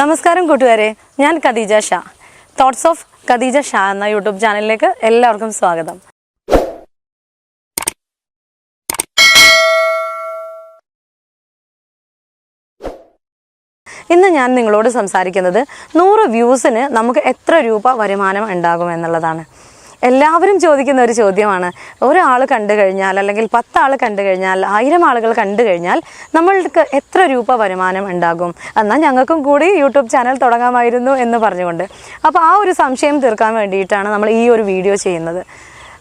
നമസ്കാരം കൂട്ടുകാരെ. ഞാൻ ഖദീജ ഷാ. തോട്ട്സ് ഓഫ് ഖദീജ ഷാ എന്ന യൂട്യൂബ് ചാനലിലേക്ക് എല്ലാവർക്കും സ്വാഗതം. ഇന്ന് ഞാൻ നിങ്ങളോട് സംസാരിക്കുന്നത് നൂറ് വ്യൂസിന് നമുക്ക് എത്ര രൂപ വരുമാനം ഉണ്ടാകും എന്നുള്ളതാണ്. എല്ലാവരും ചോദിക്കുന്ന ഒരു ചോദ്യമാണ്. ഒരാൾ കണ്ടു കഴിഞ്ഞാൽ അല്ലെങ്കിൽ പത്താൾ കണ്ടു കഴിഞ്ഞാൽ ആയിരം ആളുകൾ കണ്ടു കഴിഞ്ഞാൽ നമ്മൾക്ക് എത്ര രൂപ വരുമാനം ഉണ്ടാകും? എന്നാൽ ഞങ്ങൾക്കും കൂടി യൂട്യൂബ് ചാനൽ തുടങ്ങാമായിരുന്നു എന്ന് പറഞ്ഞുകൊണ്ട്. അപ്പോൾ ആ ഒരു സംശയം തീർക്കാൻ വേണ്ടിയിട്ടാണ് നമ്മൾ ഈ ഒരു വീഡിയോ ചെയ്യുന്നത്.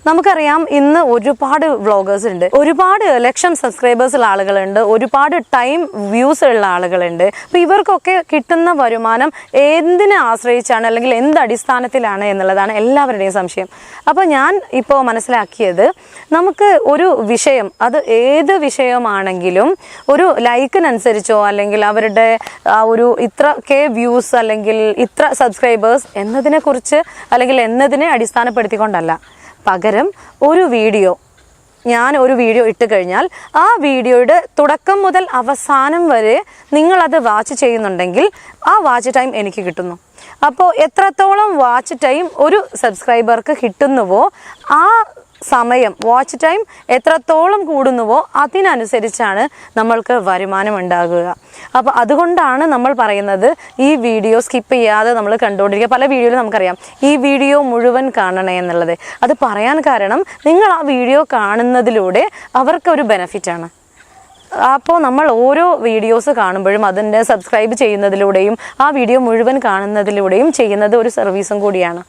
നമുക്കറിയാം ഇന്ന് ഒരുപാട് വ്ളോഗേഴ്സ് ഉണ്ട്. ഒരുപാട് ലക്ഷം സബ്സ്ക്രൈബേഴ്സ് ഉള്ള ആളുകളുണ്ട്. ഒരുപാട് ടൈം വ്യൂസ് ഉള്ള ആളുകളുണ്ട്. അപ്പോൾ ഇവർക്കൊക്കെ കിട്ടുന്ന വരുമാനം എന്തിനെ ആശ്രയിച്ചാണ് അല്ലെങ്കിൽ എന്ത് അടിസ്ഥാനത്തിലാണ് എന്നുള്ളതാണ് എല്ലാവരുടെയും സംശയം. അപ്പോൾ ഞാൻ ഇപ്പോൾ മനസ്സിലാക്കിയത് നമുക്ക് ഒരു വിഷയം അത് ഏത് വിഷയമാണെങ്കിലും ഒരു ലൈക്കിനനുസരിച്ചോ അല്ലെങ്കിൽ അവരുടെ ആ ഒരു ഇത്ര കെ വ്യൂസ് അല്ലെങ്കിൽ ഇത്ര സബ്സ്ക്രൈബേഴ്സ് എന്നതിനെക്കുറിച്ച് അല്ലെങ്കിൽ എന്നതിനെ അടിസ്ഥാനപ്പെടുത്തിക്കൊണ്ടല്ല. പകരം ഒരു വീഡിയോ ഞാൻ ഒരു വീഡിയോ ഇട്ട് കഴിഞ്ഞാൽ ആ വീഡിയോയുടെ തുടക്കം മുതൽ അവസാനം വരെ നിങ്ങളത് വാച്ച് ചെയ്യുന്നുണ്ടെങ്കിൽ ആ വാച്ച് ടൈം എനിക്ക് കിട്ടുന്നു. അപ്പോൾ എത്രത്തോളം വാച്ച് ടൈം ഒരു സബ്സ്ക്രൈബർക്ക് കിട്ടുന്നുവോ ആ സമയം വാച്ച് ടൈം എത്രത്തോളം കൂടുന്നുവോ അതിനനുസരിച്ചാണ് നമ്മൾക്ക് വരുമാനം ഉണ്ടാകുക അപ്പോൾ അതുകൊണ്ടാണ് നമ്മൾ പറയുന്നത് ഈ വീഡിയോ സ്കിപ്പ് ചെയ്യാതെ നമ്മൾ കണ്ടുകൊണ്ടിരിക്കുക. പല വീഡിയോയിലും നമുക്കറിയാം ഈ വീഡിയോ മുഴുവൻ കാണണേ എന്നുള്ളത്. അത് പറയാൻ കാരണം നിങ്ങൾ ആ വീഡിയോ കാണുന്നതിലൂടെ അവർക്കൊരു ബെനഫിറ്റാണ് അപ്പോൾ നമ്മൾ ഓരോ വീഡിയോസ് കാണുമ്പോഴും അതിന്റെ സബ്സ്ക്രൈബ് ചെയ്യുന്നതിലൂടെയും ആ വീഡിയോ മുഴുവൻ കാണുന്നതിലൂടെയും ചെയ്യുന്നത് ഒരു സർവീസും കൂടിയാണ്.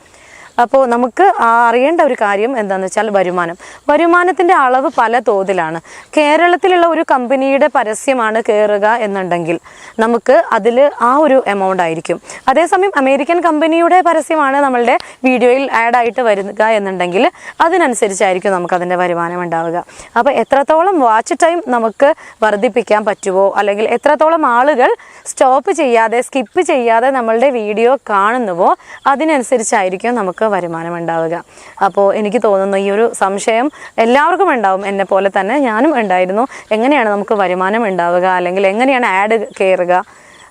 അപ്പോൾ നമുക്ക് അറിയേണ്ട ഒരു കാര്യം എന്താണെന്ന് വെച്ചാൽ വരുമാനം. വരുമാനത്തിന്റെ അളവ് പല തോതിലാണ്. കേരളത്തിലുള്ള ഒരു കമ്പനിയുടെ പരസ്യമാണ് കയറുക എന്നുണ്ടെങ്കിൽ നമുക്ക് അതിൽ ആ ഒരു എമൗണ്ട് ആയിരിക്കും. അതേസമയം അമേരിക്കൻ കമ്പനിയുടെ പരസ്യമാണ് നമ്മളുടെ വീഡിയോയിൽ ആഡ് ആയിട്ട് വരുക എന്നുണ്ടെങ്കിൽ അതിനനുസരിച്ചായിരിക്കും നമുക്ക് അതിന്റെ വരുമാനം ഉണ്ടാവുക. അപ്പോൾ എത്രത്തോളം വാച്ച് ടൈം നമുക്ക് വർദ്ധിപ്പിക്കാൻ പറ്റുമോ അല്ലെങ്കിൽ എത്രത്തോളം ആളുകൾ സ്റ്റോപ്പ് ചെയ്യാതെ സ്കിപ്പ് ചെയ്യാതെ നമ്മളുടെ വീഡിയോ കാണുന്നുവോ അതിനനുസരിച്ചായിരിക്കും നമുക്ക് വരുമാനം ഉണ്ടാവുക. അപ്പോൾ എനിക്ക് തോന്നുന്നു ഈ ഒരു സംശയം എല്ലാവർക്കും ഉണ്ടാവും. എന്നെ പോലെ തന്നെ ഞാനും ഉണ്ടായിരുന്നു. എങ്ങനെയാണ് നമുക്ക് വരുമാനം ഉണ്ടാവുക? അല്ലെങ്കിൽ എങ്ങനെയാണ് ആഡ് കയറുക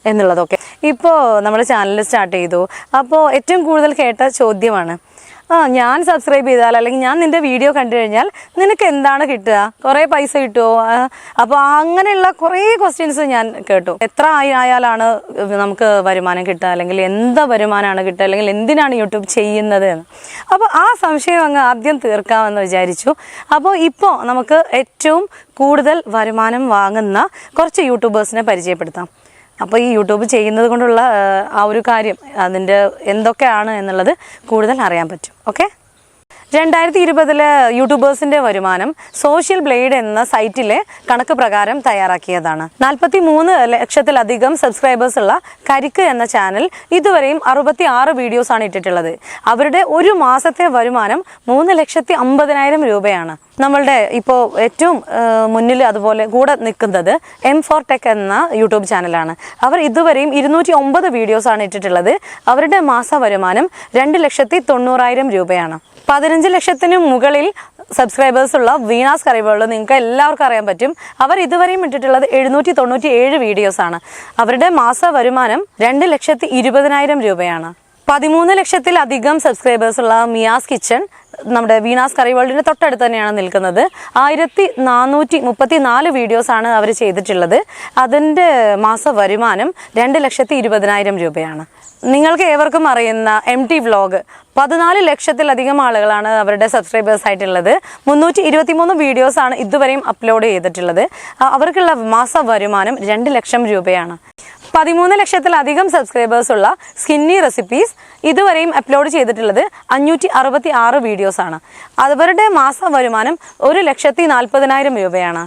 എന്നുള്ളതൊക്കെ. ഇപ്പോൾ നമ്മുടെ ചാനൽ സ്റ്റാർട്ട് ചെയ്തു. അപ്പോൾ ഏറ്റവും കൂടുതൽ കേട്ട ചോദ്യമാണ് ആ ഞാൻ സബ്സ്ക്രൈബ് ചെയ്താൽ അല്ലെങ്കിൽ ഞാൻ നിന്റെ വീഡിയോ കണ്ടു കഴിഞ്ഞാൽ നിനക്ക് എന്താണ് കിട്ടുക? കുറേ പൈസ കിട്ടുമോ അപ്പോൾ അങ്ങനെയുള്ള കുറേ ക്വസ്റ്റ്യൻസ് ഞാൻ കേട്ടു. എത്ര ആയി- ആയാലാണ് നമുക്ക് വരുമാനം കിട്ടുക? അല്ലെങ്കിൽ എന്താ വരുമാനമാണ് കിട്ടുക? അല്ലെങ്കിൽ എന്തിനാണ് യൂട്യൂബ് ചെയ്യുന്നത് എന്ന്. അപ്പോൾ ആ സംശയം അങ്ങ് ആദ്യം തീർക്കാമെന്ന് വിചാരിച്ചു. അപ്പോൾ ഇപ്പോൾ നമുക്ക് ഏറ്റവും കൂടുതൽ വരുമാനം വാങ്ങുന്ന കുറച്ച് യൂട്യൂബേഴ്സിനെ പരിചയപ്പെടുത്താം. അപ്പോൾ ഈ യൂട്യൂബ് ചെയ്യുന്നത് കൊണ്ടുള്ള ആ, ഒരു കാര്യം അതിന്റെ എന്തൊക്കെയാണ് എന്നുള്ളത് കൂടുതൽ അറിയാൻ പറ്റും. ഓക്കെ? രണ്ടായിരത്തി ഇരുപതിലെ യൂട്യൂബേഴ്സിന്റെ വരുമാനം സോഷ്യൽ ബ്ലേഡ് എന്ന സൈറ്റിലെ കണക്ക് പ്രകാരം തയ്യാറാക്കിയതാണ്. നാൽപ്പത്തി മൂന്ന് ലക്ഷത്തിലധികം സബ്സ്ക്രൈബേഴ്സ് ഉള്ള കരിക്ക് എന്ന ചാനൽ ഇതുവരെയും അറുപത്തി ആറ് വീഡിയോസ് ആണ് ഇട്ടിട്ടുള്ളത്. അവരുടെ ഒരു മാസത്തെ വരുമാനം മൂന്ന് ലക്ഷത്തി അമ്പതിനായിരം രൂപയാണ്. നമ്മളുടെ ഇപ്പോൾ ഏറ്റവും മുന്നിൽ അതുപോലെ കൂടെ നിൽക്കുന്നത് എം ഫോർ ടെക് എന്ന യൂട്യൂബ് ചാനലാണ്. അവർ ഇതുവരെയും ഇരുന്നൂറ്റി ഒമ്പത് വീഡിയോസ് ആണ് ഇട്ടിട്ടുള്ളത്. അവരുടെ മാസ വരുമാനം രണ്ട് ലക്ഷത്തി തൊണ്ണൂറായിരം രൂപയാണ്. പതിനഞ്ച് ലക്ഷത്തിന് മുകളിൽ സബ്സ്ക്രൈബേഴ്സ് ഉള്ള വീണാസ് കറിവേൾഡ് നിങ്ങൾക്ക് എല്ലാവർക്കും അറിയാൻ പറ്റും. അവർ ഇതുവരെയും ഇട്ടിട്ടുള്ളത് എഴുന്നൂറ്റി തൊണ്ണൂറ്റി ഏഴ് വീഡിയോസ് ആണ്. അവരുടെ മാസ വരുമാനം രണ്ട് ലക്ഷത്തി ഇരുപതിനായിരം രൂപയാണ്. പതിമൂന്ന് ലക്ഷത്തിലധികം സബ്സ്ക്രൈബേഴ്സ് ഉള്ള മിയാസ് കിച്ചൺ നമ്മുടെ വീണാസ് കറി വേൾഡിന്റെ തൊട്ടടുത്ത് തന്നെയാണ് നിൽക്കുന്നത്. ആയിരത്തി നാനൂറ്റി മുപ്പത്തി നാല് വീഡിയോസ് ആണ് അവർ ചെയ്തിട്ടുള്ളത്. അതിന്റെ മാസ വരുമാനം രണ്ട് ലക്ഷത്തി ഇരുപതിനായിരം രൂപയാണ്. നിങ്ങൾക്ക് ഏവർക്കും അറിയുന്ന എം ടി വ്ലോഗ് പതിനാല് ലക്ഷത്തിലധികം ആളുകളാണ് അവരുടെ സബ്സ്ക്രൈബേഴ്സ് ആയിട്ടുള്ളത്. മുന്നൂറ്റി ഇരുപത്തിമൂന്ന് വീഡിയോസ് ആണ് ഇതുവരെയും അപ്ലോഡ് ചെയ്തിട്ടുള്ളത്. അവർക്കുള്ള മാസ വരുമാനം രണ്ട് ലക്ഷം രൂപയാണ്. പതിമൂന്ന് ലക്ഷത്തിലധികം സബ്സ്ക്രൈബേഴ്സ് ഉള്ള സ്കിന്നി റെസിപ്പീസ് ഇതുവരെയും അപ്ലോഡ് ചെയ്തിട്ടുള്ളത് അഞ്ഞൂറ്റി അറുപത്തി ആറ് വീഡിയോസ് ആണ്. അവരുടെ മാസ വരുമാനം ഒരു ലക്ഷത്തി നാൽപ്പതിനായിരം രൂപയാണ്.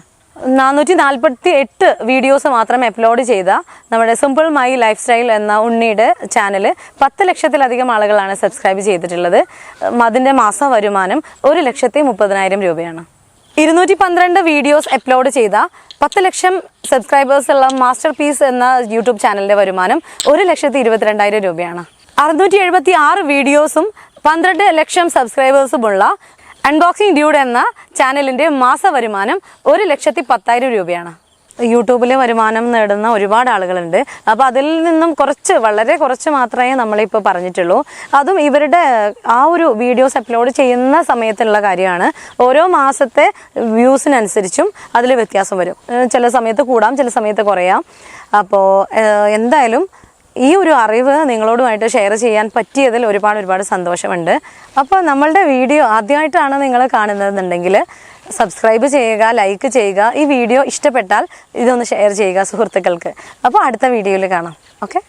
നാനൂറ്റി നാൽപ്പത്തി എട്ട് വീഡിയോസ് മാത്രം അപ്ലോഡ് ചെയ്ത നമ്മുടെ സിമ്പിൾ മൈ ലൈഫ് സ്റ്റൈൽ എന്ന ഉണ്ണിയുടെ ചാനൽ പത്ത് ലക്ഷത്തിലധികം ആളുകളാണ് സബ്സ്ക്രൈബ് ചെയ്തിട്ടുള്ളത്. അതിന്റെ മാസ വരുമാനം ഒരു ലക്ഷത്തി മുപ്പതിനായിരം രൂപയാണ്. ഇരുന്നൂറ്റി പന്ത്രണ്ട് വീഡിയോസ് അപ്ലോഡ് ചെയ്ത പത്ത് ലക്ഷം സബ്സ്ക്രൈബേഴ്സ് ഉള്ള മാസ്റ്റർ പീസ് എന്ന യൂട്യൂബ് ചാനലിന്റെ വരുമാനം ഒരു ലക്ഷത്തി ഇരുപത്തിരണ്ടായിരം രൂപയാണ്. അറുന്നൂറ്റി എഴുപത്തി ആറ് വീഡിയോസും പന്ത്രണ്ട് ലക്ഷം സബ്സ്ക്രൈബേഴ്സുമുള്ള അൺബോക്സിംഗ് ഡ്യൂഡ് എന്ന ചാനലിന്റെ മാസ വരുമാനം ഒരു ലക്ഷത്തി പത്തായിരം രൂപയാണ്. യൂട്യൂബിൽ വരുമാനം നേടുന്ന ഒരുപാട് ആളുകളുണ്ട്. അപ്പോൾ അതിൽ നിന്നും കുറച്ച് വളരെ കുറച്ച് മാത്രമേ നമ്മളിപ്പോൾ പറഞ്ഞിട്ടുള്ളൂ. അതും ഇവരുടെ ആ ഒരു വീഡിയോസ് അപ്ലോഡ് ചെയ്യുന്ന സമയത്തുള്ള കാര്യമാണ്. ഓരോ മാസത്തെ വ്യൂസിനനുസരിച്ചും അതിൽ വ്യത്യാസം വരും. ചില സമയത്ത് കൂടാം ചില സമയത്ത് കുറയാം. അപ്പോൾ എന്തായാലും ഈ ഒരു അറിവ് നിങ്ങളോടുമായിട്ട് ഷെയർ ചെയ്യാൻ പറ്റിയതിൽ ഒരുപാട് ഒരുപാട് സന്തോഷമുണ്ട്. അപ്പോൾ നമ്മളുടെ വീഡിയോ ആദ്യമായിട്ടാണ് നിങ്ങൾ കാണുന്നതെന്നുണ്ടെങ്കിൽ സബ്സ്ക്രൈബ് ചെയ്യുക ലൈക്ക് ചെയ്യുക. ഈ വീഡിയോ ഇഷ്ടപ്പെട്ടാൽ ഇതൊന്ന് ഷെയർ ചെയ്യുക സുഹൃത്തുക്കൾക്ക്. അപ്പോൾ അടുത്ത വീഡിയോയിൽ കാണാം. ഓക്കെ